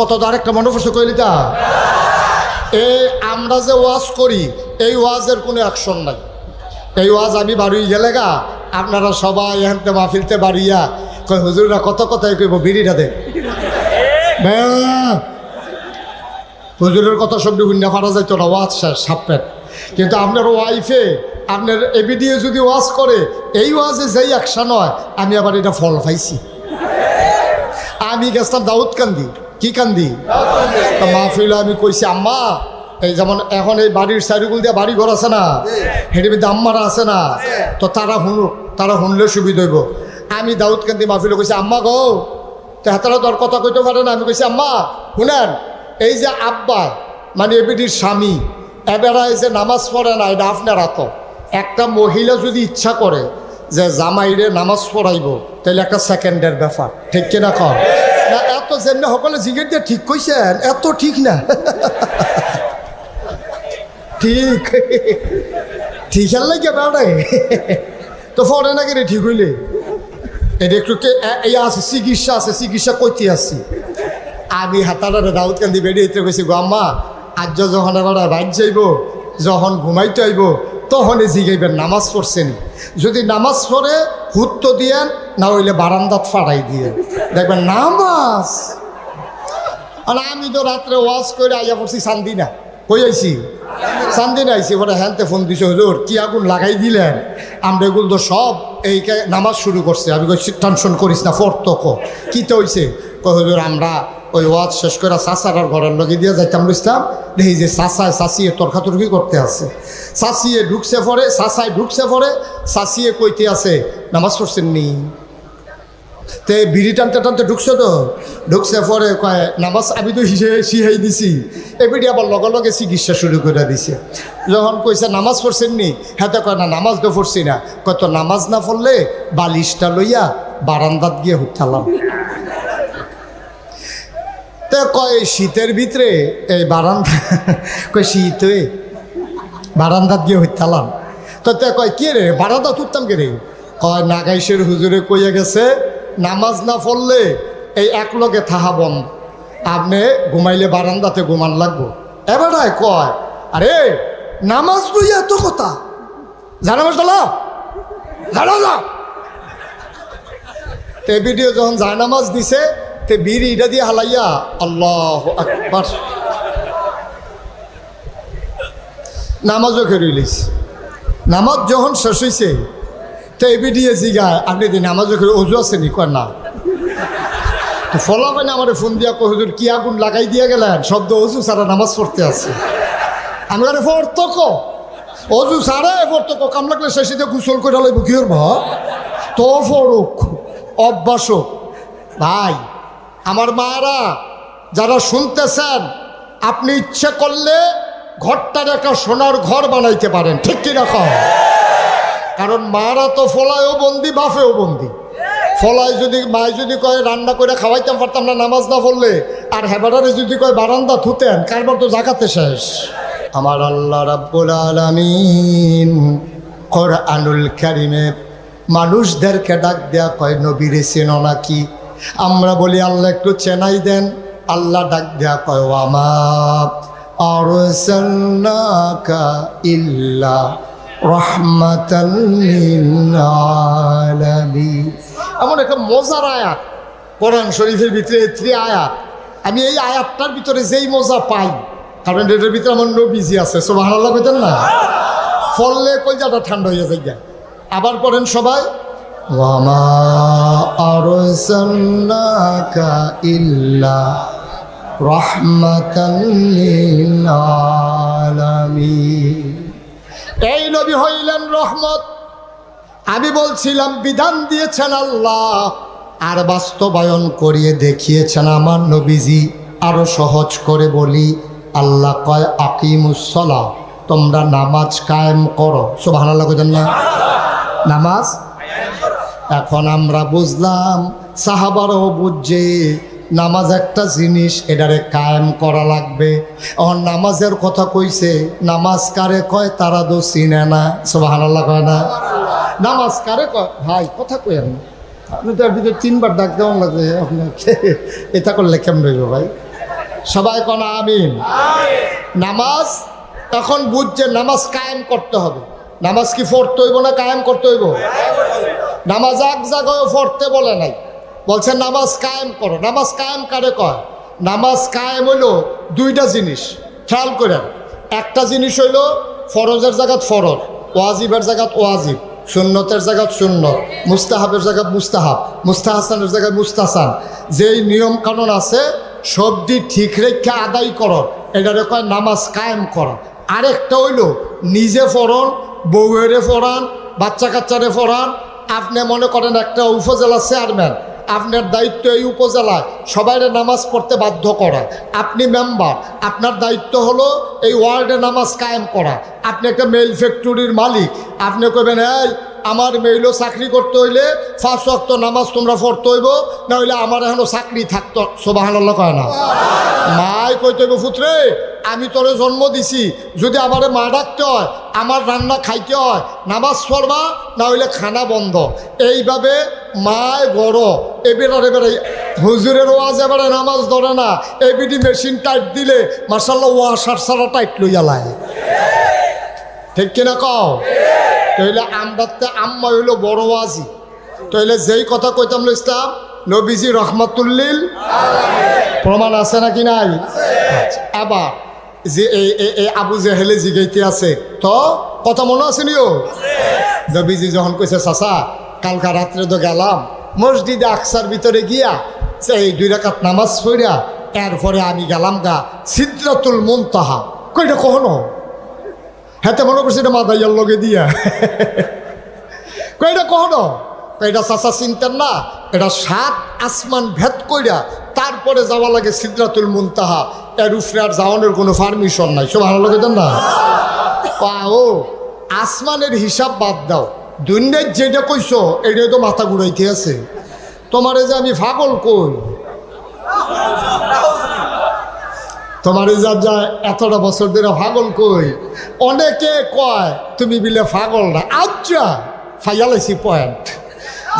কত তো আরেকটা মনে পড়ছে কইলিতা এই আমরা যে ওয়াজ করি, এই ওয়াজের কোনো অ্যাকশন নাই। এই ওয়াজ আমি বাড়ি গেলে গা, আপনারা সবাই এখানতে মাহফিলতে বাড়িয়া কই হুজুররা কত কথাই কইব, বিড়িটা দে। হুজুরের কথা সবটি হুন্না ফাটা যাইতো না, ওয়াজ শেষ সাপেট কিন্তু আপনার ওয়াইফে, আপনার এবিডিএ যদি ওয়াজ করে, এই ওয়াজে যেই অ্যাকশন হয়, আমি আবার এটা ফল পাইছি। আমি গেছিলাম দাউদ কান্দি কি কান্দি? তা মাহফিল আমি কইছি, আম্মা, এই যেমন এখন এই বাড়ির চারিগুল দিয়ে বাড়ি ঘর আছে না, হেঁটে মধ্যে আম্মারা আছে না, তো তারা শুনুক তারা শুনলে সুবিধা হইব। আমি দাউদ কান্দি মাহফিলে কইছি, আম্মা গো, তো হাতারা দর কথা কইতে পারে না। আমি কইছি, আম্মা শুনেন এই যে আব্বা মানে এবিডির স্বামী, এবেরা এই যে নামাজ পড়ে না, এটা আপনারা তো, একটা মহিলা যদি ইচ্ছা করে যে জামাইরে নামাজ পড়াইব তাহলে একটা সেকেন্ডের ব্যাপার, ঠিক কিনা কর না, এত যেমনি সকলে জিগের দিয়ে ঠিক কইছেন, এত ঠিক না। ঠিক। ঠিক আর লাগে বেড়াই তো পড়ে নাকি রে ঠিক হইলে। এটা একটু আছে, চিকিৎসা আছে, চিকিৎসা করতে আসছি। আমি হাতারে দাউদ কান্দি বেরিয়ে গেছি গো আম্মা আজ যখন এবার বাইক যাইব, যখন ঘুমাইতে আইব তখন জিগাইবেন, নামাজ পড়ছেন যদি নামাজ পড়ে হুত্ত দিয়েন, না হইলে বারান্দাত ফাড়াই দিয়ে দেখবেন নামাজ। আর আমি তো রাত্রে ওয়াজ করে আইয়া পড়ছি শান্তি না। কই আইছি? শান্তি না আইছি, পরে হ্যান্তে ফোন দিছে, হুজুর, কি আগুন লাগাই দিলেন? আমরা এগুলো তো সব এই নামাজ শুরু করছে। আমি কই, টেনশন করিস না ফর্ত কো। কি তো কই, হুজুর, আমরা ওই ওয়াজ শেষ করে চাচার ঘরের লগে দিয়ে যাইতাম বুঝতাম দেখি যে চাচায় চাচিয়ে তর্কাতর্কি করতে আছে। চাচিয়ে ঢুকছে পরে, চাচায় ঢুকছে পরে সাসিয়ে কইতে আছে, নামাজ পড়ছেন নি? তে বিড়ি টানতে টানতে ঢুকছে তো। ঢুকছে পরে কয়, নামাজ আমি তো শিহাই দিছি। এবিডি আবার লগে লগে চিকিৎসা শুরু করে দিছে। যখন কইছে, নামাজ পড়ছেন নি? হাতে কয়, না, নামাজ তো পড়ছি না। কয়, তো নামাজ না পড়লে বালিশটা লইয়া বারান্দাত গিয়ে হুঠালাম তে কয় শীতের ভিতরে, এই বারান্দা কয়, শীত বারান্দাত গিয়ে হইতালাম। তো তে কয়, কে রে, বারান্দা তুলতাম কে রে? কয়, নাগাইশের হুজুরে কইয়া গেছে, নামাজ না পড়লে এই এক লগে থাহা বন্ধ। আপনি ঘুমাইলে বারান্দাতে ঘুমান লাগবো। এবারায় কয়, আরে, নামাজ বই এত কথা? জানা তে ভিডিও যখন জায়নামাজ দিছে তে বিড়ি এটা দিয়ে হালাইয়া আল্লাহ আকবার। নামাজও খেরইলিস নামাজ যখন শেষ হয়েছে তো এবি দিয়ে জিগায়, আপনি দি নামাজও খেয়ে অজু আছে নি? কয়, না। তো না আমার ফোন দিয়া হুজুর, কি আগুন লাগাই দিয়ে গেলেন? শব্দ অজু সারা নামাজ পড়তে আছে। আমি আরে ফর্তক অজু সারা ফর্তক কাম লাগলে শেষে গুসল করে লাগবে কি ভা তো ফরক অভ্যাস ভাই আমার মারা, যারা শুনতেছেন, আপনি ইচ্ছে করলে ঘরটার একটা সোনার ঘর বানাইতে পারেন, ঠিক কি রকম কারণ মারা তো ফলায়ও বন্দি, বাফেও বন্দি। ফলায় যদি, মায় যদি কয়, রান্না করে খাওয়াইতাম পারতাম না, নামাজ না পড়লে, আর হেবাটারে যদি কয়, বারান্দা থুতেন কারবার তো জাগাতে শেষ? আমার আল্লাহ রাব্বুল আলামিন কোরআনুল কারিমে মানুষদেরকে ডাক দেয়া কয়, নবীরে চেনো নাকি? আমরা বলি, আল্লাহ একটু চেনাই দেন। আল্লাহ ডাক দেয়া কয় ও আমার আরসালনাকা ইল্লা রহমাতাল এমন একটা মজার আয়াত, কোরআন শরীফের ভিতরে থ্রি আয়াত। আমি এই আয়াতটার ভিতরে যেই মজা পাই, কারণ এটার ভিতরে আমার নবীজি আছে সব আল্লাহ পেতেন না? ফললে কলজাটা ঠান্ডা হয়ে যায় আবার পড়েন সবাই আরসালনাকা ইল্লা রহমাতাল লিল আলামিন এই নবী হইলেন রহমত। আমি বলছিলাম, বিধান দিয়েছেন আল্লাহ, আর বাস্তবায়ন করিয়ে দেখিয়েছেন আমার নবীজি। আরও সহজ করে বলি, আল্লাহ কয় আকিমুসলা তোমরা নামাজ কায়েম করো। সোভান আল্লাহ না। নামাজ? এখন আমরা বুঝলাম সাহাবারও বুঝছে নামাজ একটা জিনিস এটারে কায়েম করা লাগবে। এখন নামাজের কথা কইছে নামাজ কারে কয় তারা তো চিনে না। সোবাহান আল্লাহ কয় না? নামাজ কারে কয়? ভাই কথা কই আমি আপনি তো ভিতরে তিনবার ডাক দেওয়া লাগে আপনাকে। এটা করলে কেমন রইব ভাই? সবাই কোন আমিন। নামাজ এখন বুঝছে নামাজ কায়েম করতে হবে। নামাজ কি পড়তে হইব না কায়েম করতে হইব। নামাজ এক জায়গায় পড়তে বলে নাই। বলছে নামাজ কায়েম করো। নামাজ কায়েম কারে কয়? নামাজ কায়েম হইল দুইটা জিনিস। খেয়াল করেন, একটা জিনিস হইল ফরজের জায়গাত ফরজ, ওয়াজিবের জায়গাত ওয়াজিব, সুন্নতের জায়গাত সুন্নত, মুস্তাহাবের জায়গাত মুস্তাহাব, মুস্তাহাসানের জায়গায় মুস্তাহাসান। যেই নিয়ম কানুন আছে সবটি ঠিক রেখে আদায় করো। এটারে কয় নামাজ কায়েম করা। আরেকটা হইল নিজে ফরন বউয়েরে ফরান বাচ্চা কাচ্চারে ফরান আপনি মনে করেন একটা উপজেলা চেয়ারম্যান, আপনার দায়িত্ব এই উপজেলায় সবাই নামাজ পড়তে বাধ্য করা। আপনি মেম্বার, আপনার দায়িত্ব হলো এই ওয়ার্ডে নামাজ কায়েম করা। আপনি একটা মেল ফ্যাক্টরির মালিক, আপনি কবেন এই আমার মেইলও চাকরি করতে হইলে ফার্স্ট ওয়াক্ত নামাজ তোমরা পড়তে হইব না হইলে আমার এখনও চাকরি থাকতো সোবাহান্লাহ কয় না। মাই কইতে হইব, পুত্রে, আমি তোরে জন্ম দিছি, যদি আমারে মা ডাকতে হয়, আমার রান্না খাইতে হয়, নামাজ পড়বা না হইলে খানা বন্ধ। এইভাবে মায় গড়, এবার এবারে হুজুরের ওয়াজ এবারে নামাজ ধরে না, এবিডি মেশিন টাইট দিলে মার্শাল্লাহ ওয়াশার সারা টাইট লইয়া লায়। ঠিক কিনা কও? তাইলে আমরাতে আম্মা হইল বড় ওয়াজি। তাইলে যেই কথা কইতাম ইসলাম, নবীজি রহমাতুল্লিল প্রমাণ আছে নাকি নাই? আবার যে এই আবু জেহেলে জিগাইতে আছে। তো কথা মনে আছে নিও? নবীজি যখন কইছে, চাচা, কালকা রাত্রে তো গেলাম, মসজিদে আকসার ভিতরে গিয়া এই দুই রাকাত নামাজ পড়িয়া, এরপরে আমি গেলাম গা সিদ্রাতুল মুনতাহা। কইটা কখনো? হাতে মনে করছি এটা মাথাইয়ার লগে দিয়া। কইটা কখনো এটা চাচা চিন্তার না, এটা সাত আসমান ভেদ কইরা তারপরে যাওয়া লাগে সিদ্রাতুল মুনতাহা। এর উপরে আর যাওয়ানোর কোনো পারমিশন নাই। সব ভালো লাগে না ও, আসমানের হিসাব বাদ দাও। দুনিয়ার যেটা কইছো, এটাই তো মাথা ঘুরাইতে আছে। তোমারে যে আমি ফাগল কই? তোমার যা যায়, এতটা বছর ধরে ফাগল কই? অনেকে কয়, তুমি বিলে ফাগল না। আচ্ছা ফাইয়ালাইছি পয়েন্ট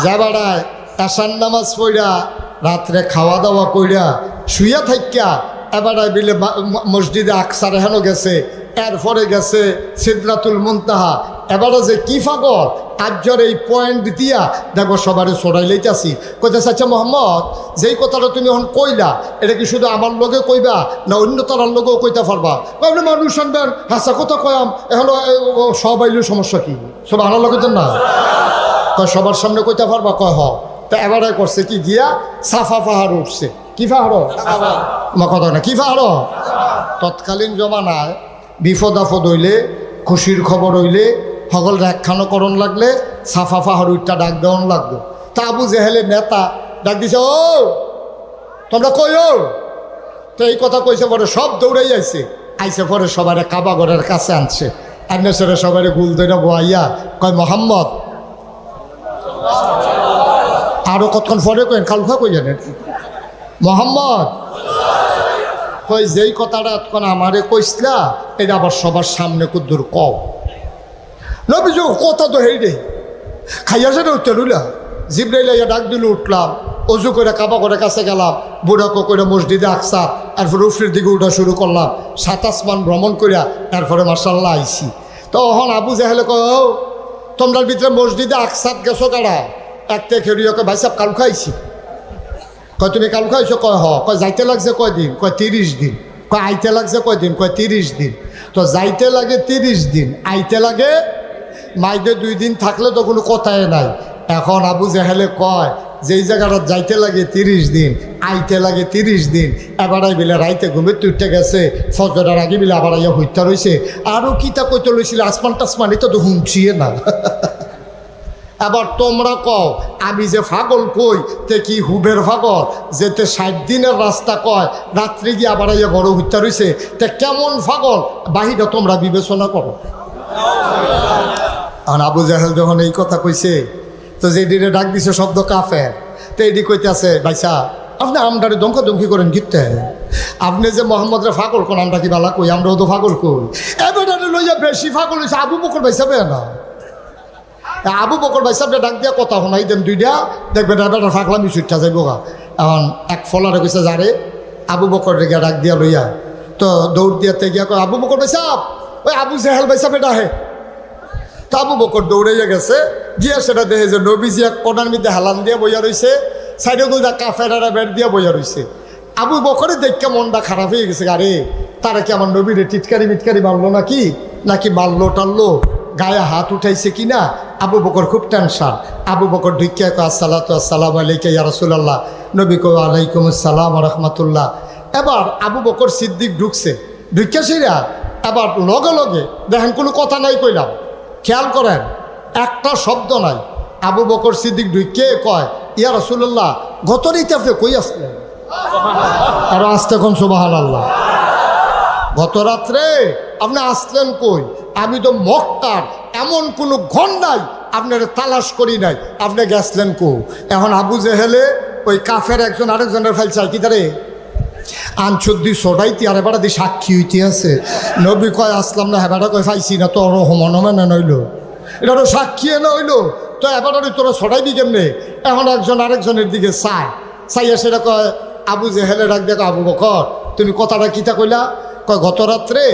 যাবাড়ায় এসান নামাজ পড়া রাত্রে খাওয়া দাওয়া কইরা শুইয়া থাকিয়া এবারে বিলে মসজিদে আকসার হেন গেছে এরপরে গেছে সিদ্রাতুল মুনতাহা। এবারে যে কি ফাগল? আজ্জর এই পয়েন্ট দিয়া দেখো সবারে সরাই লইতাছি। কইতেছে আচ্ছা মোহাম্মদ যেই কথাটা তুমি এখন কইলা এটা কি শুধু আমার লগে কইবা না অন্য তারার লগেও কইতে পারবা? ভাবলে মানুষ আনবেন হাসা কথা কয়াম এখন সব আইলেও সমস্যা কি? সব আমার লগে তো না। কয় সবার সামনে কইতে পারবা? কয় হ। তা এবারে করছে কি গিয়া? সাফা পাহাড় উঠছে। কি পাহাড়? কথা না কি পাহাড়? তৎকালীন জমানায় বিপদ আপদ হইলে, খুশির খবর হইলে সকল রেখানোকরণ লাগলে, সাফা উঠটা ডাক দেওয়ান লাগতো তা আবু জেহেলে নেতা ডাক দিছে, ও, তোমরা কই ও? তো এই কথা কইছে, পরে সব দৌড়াই আইছে। আইসে পরে সবারে কাবা ঘরের কাছে আনছে। আন্নে সেরে সবারে গুল দইরা বয়াইয়া কয়, মোহাম্মদ। আরও কতক্ষণ পরে কইন কালুখা কই জানেন মোহাম্মদ। কই যেই কথাটা এতক্ষণ আমারে কইসলা, এটা আবার সবার সামনে কুদ্দুর কও। নবী যে কথা তো হেই রে খাইয়া সেটা উঠতে রুলা জিব্রাইল ইয়া ডাক দিল, উঠলাম, অজু করে কাবা করে কাছে গেলাম, বুড়াকো করে মসজিদে আকসা এরপরে উফরির দিকে উঠা শুরু করলাম, সাত আসমান ভ্রমণ করিয়া এরপরে মার্শাল্লাহ আইসি তো ওহন আবু জাহেলে কয়, ও, তোমরার ভিতরে মসজিদে আকসাত গেছো কারা? একটা খেরিয়াকে ভাই কাল খাইছি কয়, তুমি কাল খাইছো কয়, হ। কয়, যাইতে লাগছে কয় দিন কয় তিরিশ দিন। কয়, আইতে লাগছে কয় দিন কয় তিরিশ দিন। তো যাইতে লাগে তিরিশ দিন, আইতে লাগে, মাইদে দুই দিন থাকলে তো কোনো কথাই নাই। এখন আবু জাহেলে কয়, যেই জায়গাটা যাইতে লাগে তিরিশ দিন, আইতে লাগে তিরিশ দিন। এবারাই বিলে, রাইতে ঘুমে তুইতে গেছে, ফজরার আগে বিলে আবার আইয়া হইতা রয়েছে আরও কিতা কইতে লইছিল আসমান টাসমান এটা তো হুঁচিয়ে না। এবার তোমরা কও, আমি যে ফাগল কই, তে কি হুবের ফাগল? যেতে ষাট দিনের রাস্তা কয়, রাত্রি গিয়ে আবার ইয়ে ঘর হত্যা রয়েছে তে কেমন ফাগল? বাহিরে তোমরা বিবেচনা করো। আর আবু জাহেল যখন এই কথা কইছে, তো যে দিনে ডাক দিছে শব্দ কাফের, তো এডি কইতে আছে ভাইসা আপনি আমদারে দমকা দমকি করেন গিতে আপনি যে মোহাম্মদরে ফাগল কোন, আমরা কি বালা কই? আমরাও তো ফাগল কই। এবার লইয়া বেশি ফাগল হয়েছে আবু বকর ভাইসা না? আবু বকর ভাই সাহেব ডাক দিয়া কথা শোনাই দেন দুইটা। দেখবেন এবার ফাঁকলামি সুইটটা যাইব গা। এখন এক ফলারে কইছে যারে আবু বকর রেগে ডাক দিয়া লইয়া। তো দৌড় দিয়াতে গিয়া আবু বকর বেসাব ওই আবু জেহেল বেসাব এটা হে তা আবু বকর দৌড়াইয়া গেছে। গিয়া সেটা দেখে যে নবীজি এক কোনার মধ্যে হালান দিয়ে বইয়া রইছে। সাইডে গুলদা কাফেরারা বের দিয়া বইয়া রইছে। আবু বকরে দেখে মনটা খারাপ হয়ে গেছে, আরে, তারা কি আমার নবীরে টিটকারি মিটকারি মারলো নাকি? নাকি মারলো টানলো গায়ে হাত উঠাইছে কি না আবু বকর খুব টেনশন। আবু বকর ঢুকিয়া কো আসসালাতু আসসালাম আলাইকা ইয়া রাসূলুল্লাহ। নবী কো আলাইকুম আসসালাম রাহমাতুল্লাহ। এবার আবু বকর সিদ্দিক ঢুকছে। ঢুকিয়া সেরা, এবার লগে লগে দেখেন কোনো কথা নাই কইলাম। খেয়াল করেন, একটা শব্দ নাই। আবু বকর সিদ্দিক ঢুকে কয়, ইয়া রসুল্লাহ গত রাইতে আপনি কই আসলেন? আর আসতে কোন সুবাহান আল্লাহ গত রাত্রে আপনি আসলেন কই? আমি তো মক্কার, এমন কোনো নাই, আপনার তালাশ করি নাই। আপনি গেছলেন কো এখন আবু জেহেলে ওই কাফের একজন আরেকজনের ফাইল চাই, কি তারে? আনচুদ্দি সোটাইতে আর এবার দি সাক্ষী হইতে আছে। নবী কয়, আসলাম না হেবাটা কয় পাইছি না, তোর হমনমে নইল। এটা তো সাক্ষী এনে হইল। তো এবার তোরা ছড়াইবি কেমনে? এখন একজন আরেকজনের দিকে চায়। চাইয়া সেটা কয়, আবু জেহেলে ডাক দেখো আবু বকর, তুমি কথাটা কিতা কইলা? কয়, গত রাত্রে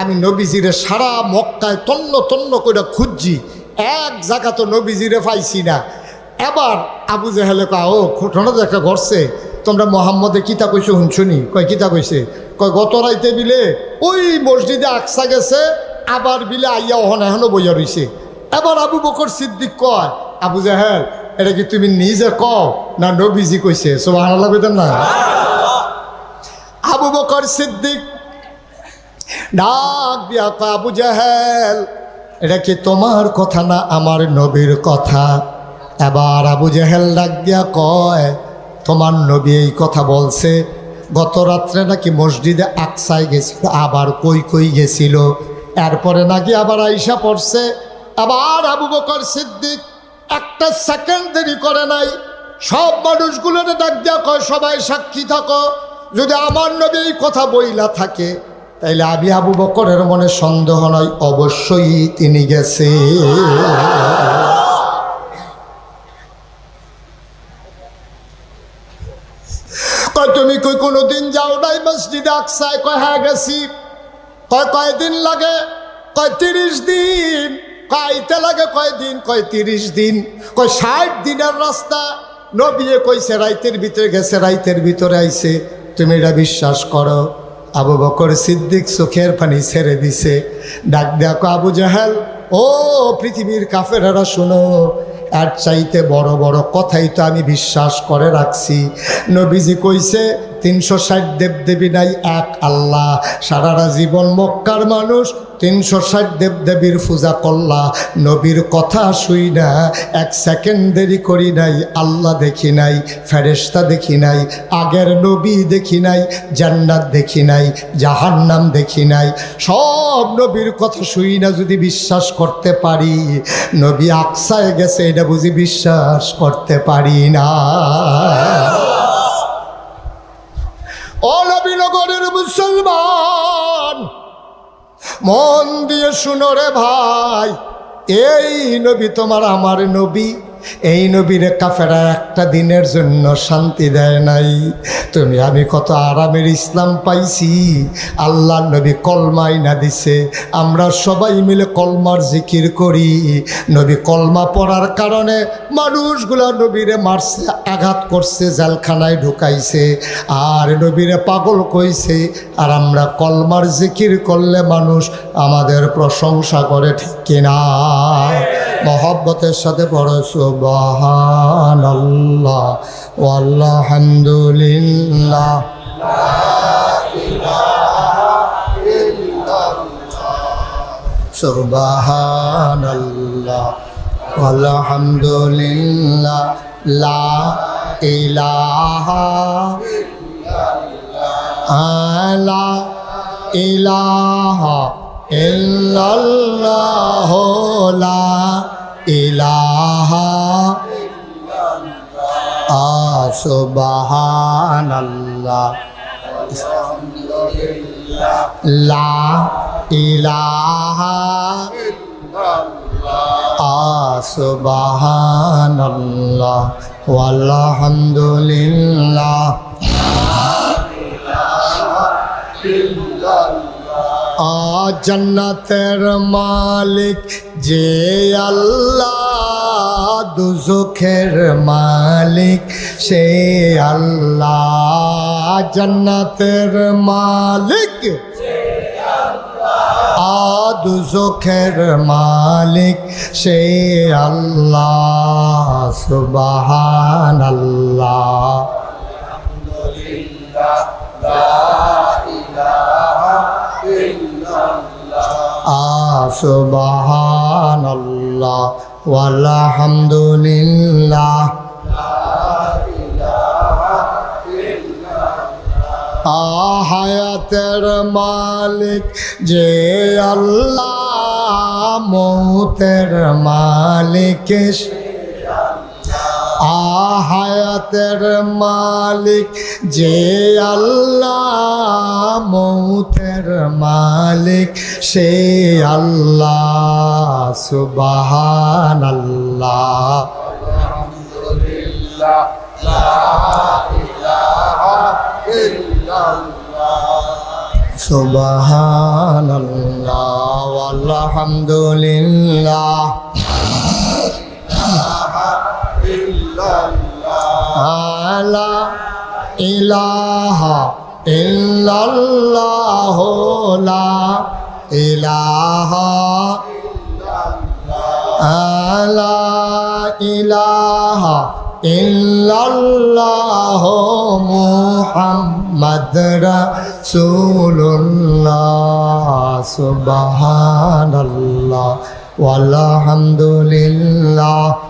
আমি নবীজিরে সারা মক্কায় তন্ন তন্ন করে খুঁজছি। এক জায়গা তো নবীজিরে পাইছি না। এবার আবু জেহেলে কয় ও ঘটনা তো একটা ঘটছে। তোমরা মোহাম্মদে কিতা কইছো শুনছুনি কয় কিতা কইছে? কয় গত রাইতে বিলে ওই মসজিদে আকসা গেছে আবার বিলে আইয়া ওহন এখনও বইয়া রইছে। এবার আবু বকর সিদ্দিক কয় আবু জাহেল এটা কি তুমি নিজে কও না নবীজি কইছে? সোবাহ কইতেন না। আবু বকর সিদ্দিক ডাক দিয়া আবু এটা কি তোমার কথা না আমার নবীর কথা? এবার আবু জাহেল ডাক দিয়া কয়, তোমার নবী এই কথা বলছে, গত রাত্রে নাকি মসজিদে আকসায় গেছিল, আবার কই কই গেছিল? এরপরে নাকি আবার আইসা পড়ছে, আবার আবু বকর সিদ্দিক একটা সেকেন্ড দেরি করে নাই। সব মানুষগুলোর ডাক দিয়া কয়, সবাই সাক্ষী থাকো, যদি আমার নবী এই কথা বইলা থাকে তাইলে আবি আবু বকরের মনে সন্দেহ নয় অবশ্যই তিনি গেছে। তুমি কই কোনো দিন যাও নাই মসজিদে আকসায়? কয় হ্যাঁ গেছি। কয়, কয়দিন লাগে? কয়, তিরিশ দিন। কয়তে লাগে কয় দিন কয়, তিরিশ দিন। কয়, ষাট দিনের রাস্তা। নবিয়ে কইছে, রাইতের ভিতরে গেছে, রাইতের ভিতরে আইছে। তুমি এটা বিশ্বাস করো। আবু বকর সিদ্দিক চোখের পানি ছেড়ে দিছে। ডাক দেখো, আবু জাহাল, ও পৃথিবীর কাফেরারা শোনো আর চাইতে বড় বড় কথাই তো আমি বিশ্বাস করে রাখছি। নবীজি কইছে, তিনশো ষাট দেবদেবী নাই এক আল্লাহ। সারারা জীবন মক্কার মানুষ তিনশো ষাট দেবদেবীর পূজা করলা। নবীর কথা শুই না, এক সেকেন্ড দেরি করি নাই, আল্লাহ দেখি নাই ফেরেস্তা দেখি নাই, আগের নবী দেখি নাই, জান্নাত দেখি নাই, জাহান্নাম দেখি নাই। সব নবীর কথা শুই না যদি বিশ্বাস করতে পারি। নবী আকসায় গেছে এটা বুঝি বিশ্বাস করতে পারি না। অলবিনগরের মুসলমান! মন দিয়ে শুনো রে ভাই এই নবী তোমার আমার নবী। এই নবীর কাফেরা একটা দিনের জন্য শান্তি দেয় নাই। তুমি, আমি কত আরামের ইসলাম পাইছি। আল্লাহ নবী কলমাই না দিছে। আমরা সবাই মিলে কলমার জিকির করি। নবী কলমা পড়ার কারণে মানুষগুলা নবীরে মারছে, আঘাত করছে, জালখানায় ঢুকাইছে। আর নবীরে পাগল কইছে, আর আমরা কলমার জিকির করলে মানুষ আমাদের প্রশংসা করে ঠিক কিনা? মহব্বতের সাথে পড়ো সুবাহান আল্লাহ আলহামদুলিল্লাহ লা ইলাহা ইলাহা ইল্লাল্লাহ লা ইলাহা সুবহানাল্লাহ। লা ইলাহা সুবহানাল্লাহ। ওয়ালহামদুলিল্লাহ জন্নতের মালিক যে আল্লাহ দুজখের মালিক সে আল্লাহ, জন্নতের মালিক আদু চোখের মালিক সে আল্লাহ সুবাহান আল্লাহ সুবাহান আল্লাহ আলহামদুলিল্লাহ আহায়াতের মালিক যে আল্লাহ মৌতের মালিক। আহায়াতের মালিক যে আল্লাহ মৌতের মালিক সে আল্লাহ সুবাহান আল্লাহ সুবাহান আল্লাহ আলহামদুলিল্লাহ। আলা ইলাহা ইল্লাল্লাহ লা ইলাহা আলা ইলাহা ইল্লাল্লাহ মুহাম্মদ রাসূলুল্লাহ সুবহানাল্লাহ walhamdulillah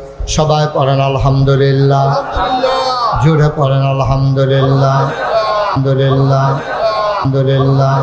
সবাই পড়েন আলহামদুলিল্লাহ। জুড়ে পড়েন আলহামদুলিল্লাহ। আলহামদুলিল্লাহ। আলহামদুলিল্লাহ।